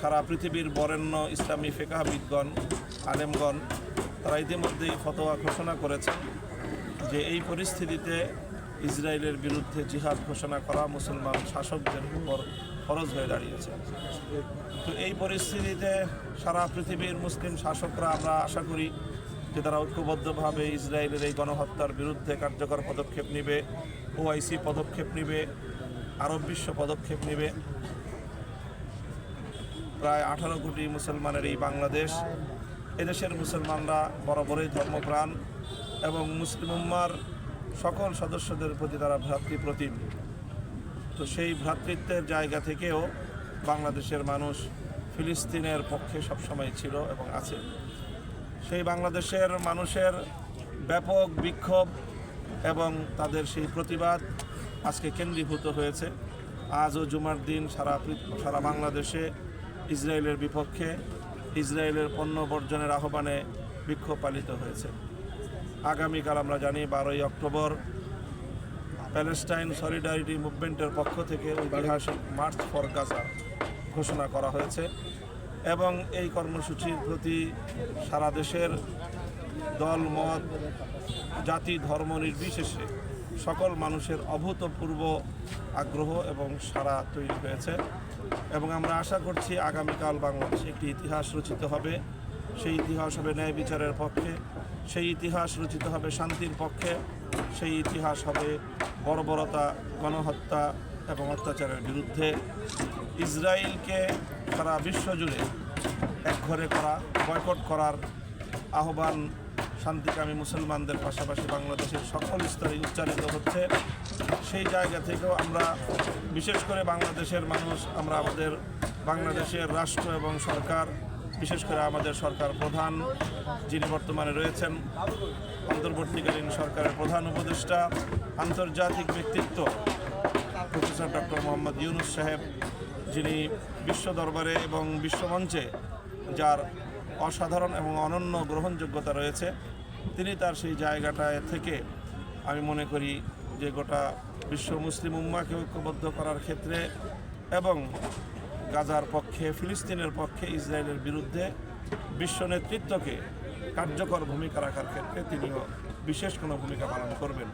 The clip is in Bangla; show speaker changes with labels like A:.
A: সারা পৃথিবীর বরেণ্য ইসলামী ফেকাহবিদগণ আলেমগণ, তারা ইতিমধ্যেই ফতোয়া ঘোষণা করেছেন যে এই পরিস্থিতিতে ইসরায়েলের বিরুদ্ধে জিহাদ ঘোষণা করা মুসলমান শাসকদের উপর ফরজ হয়ে দাঁড়িয়েছে। তো এই পরিস্থিতিতে সারা পৃথিবীর মুসলিম শাসকরা আমরা আশা করি যে তারা ঐক্যবদ্ধভাবে ইসরায়েলের এই গণহত্যার বিরুদ্ধে কার্যকর পদক্ষেপ নেবে, ওআইসি পদক্ষেপ নেবে, আরব বিশ্ব পদক্ষেপ নেবে। প্রায় আঠারো কোটি মুসলমানের এই বাংলাদেশ, এদেশের মুসলমানরা বরাবরই ধর্মপ্রাণ এবং মুসলিম উম্মার সকল সদস্যদের প্রতি তারা ভ্রাতৃপ্রতিম। তো সেই ভ্রাতৃত্বের জায়গা থেকেও বাংলাদেশের মানুষ ফিলিস্তিনের পক্ষে সবসময় ছিল এবং আছে। সেই বাংলাদেশের মানুষের ব্যাপক বিক্ষোভ এবং তাদের সেই প্রতিবাদ আজকে কেন্দ্রীভূত হয়েছে। আজও জুমার দিন সারা সারা বাংলাদেশে ইসরায়েলের বিপক্ষে ইসরায়েলের পণ্য বর্জনের আহ্বানে বিক্ষোভ পালিত হয়েছে। আগামীকাল আমরা জানি বারোই অক্টোবর প্যালেস্টাইন সলিডারিটি মুভমেন্টের পক্ষ থেকে ঐতিহাসিক মার্চ ফর গাজা ঘোষণা করা হয়েছে এবং এই কর্মসূচির প্রতি সারা দেশের দল, মত, জাতি, ধর্ম নির্বিশেষে সকল মানুষের অভূতপূর্ব আগ্রহ এবং সারা তৈরি হয়েছে। এবং আমরা আশা করছি আগামীকাল বাংলাদেশে একটি ইতিহাস রচিত হবে। সেই ইতিহাস হবে ন্যায় বিচারের পক্ষে, সেই ইতিহাস রচিত হবে শান্তির পক্ষে, সেই ইতিহাস হবে বর্বরতা, গণহত্যা এবং অত্যাচারের বিরুদ্ধে। ইসরায়েলকে সারা বিশ্বজুড়ে একঘরে করা, বয়কট করার আহ্বান শান্তিকামী মুসলমানদের পাশাপাশি বাংলাদেশের সকল স্তরে উচ্চারিত হচ্ছে। সেই জায়গা থেকেও আমরা, বিশেষ করে বাংলাদেশের মানুষ, আমরা আমাদের বাংলাদেশের রাষ্ট্র এবং সরকার, বিশেষ করে আমাদের সরকার প্রধান যিনি বর্তমানে রয়েছেন, অন্তর্বর্তীকালীন সরকারের প্রধান উপদেষ্টা, আন্তর্জাতিক ব্যক্তিত্ব প্রফেসর ডক্টর মোহাম্মদ ইউনুস সাহেব, যিনি বিশ্ব দরবারে এবং বিশ্বমঞ্চে যার অসাধারণ এবং অনন্য গ্রহণযোগ্যতা রয়েছে। তিনি তার সেই জায়গাটায় থেকে আমি মনে করি যে গোটা বিশ্ব মুসলিম উম্মাকে ঐক্যবদ্ধ করার ক্ষেত্রে এবং গাজার পক্ষে, ফিলিস্তিনের পক্ষে, ইসরায়েলের বিরুদ্ধে বিশ্ব নেতৃত্বকে কার্যকর ভূমিকা রাখার ক্ষেত্রে তিনিও বিশেষ কোনো ভূমিকা পালন করবেন।